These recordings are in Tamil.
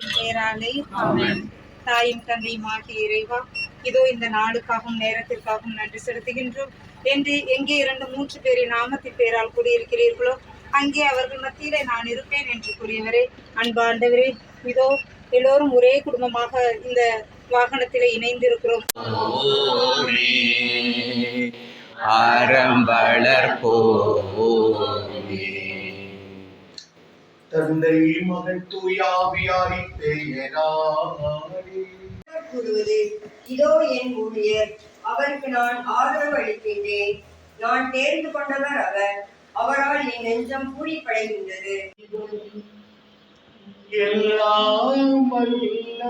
பேராலே. தாயும் தந்தையும் ஆகிய இறைவா இதோ இந்த நாளுக்காகவும் நேரத்திற்காகவும் நன்றி செலுத்துகின்றோம். என்று எங்கே இரண்டு மூன்று பேரின் நாமத்தின் பேரால் கூடியிருக்கிறீர்களோ அங்கே அவர்கள் மத்தியிலே நான் இருப்பேன் என்று கூறியவரே அன்பாண்டவரே இதோ எல்லோரும் ஒரே குடும்பமாக இந்த வாகனத்திலே இணைந்திருக்கிறோம். போரே அறம்பளர் தந்தை மகன் தூயாவியாரி கூறுவது இதோ என் ஊழியர் அவருக்கு நான் ஆதரவு அளிக்கின்றேன். நான் தேர்ந்து கொண்டவர் அவர் அவரால் என் நெஞ்சம் பூரிப்படைகின்றது. எல்லாம் வல்ல.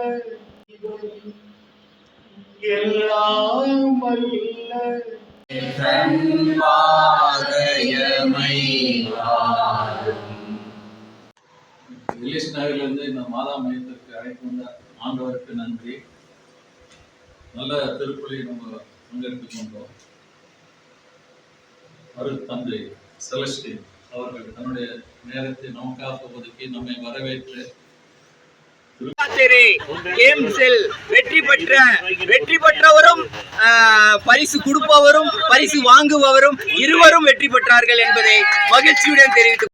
எல்லாம் வல்ல. ரிலீஸ் நகரிலிருந்து இந்த மாதா மையத்திற்கு அழைத்து வந்த ஆண்டவருக்கு நன்றி. நல்ல திருப்பலி நம்ம பங்கெடுத்துக் கொண்டோம். அருள் தந்தை செலஸ்டின் அவர்கள் தன்னுடைய நேரத்தை நமக்காக ஒதுக்கி நம்மை வரவேற்று கேம்ஸில் வெற்றி பெற்ற வெற்றி பெற்றவரும் பரிசு கொடுப்பவரும் பரிசு வாங்குபவரும் இருவரும் வெற்றி பெற்றார்கள் என்பதை மகிழ்ச்சியுடன் தெரிவித்து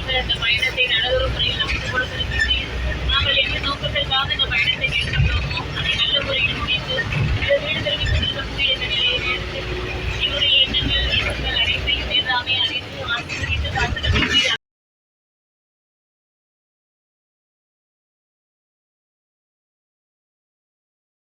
இந்த பயணத்தை நல்லதொரு முறையில் அமைத்துக் கொடுத்திருக்கிறது நாங்கள் எந்த நோக்கத்திற்காக இந்த பயணத்தை மேற்கொண்டோமோ அதை நல்ல முறையில் முடித்து இந்த வீடு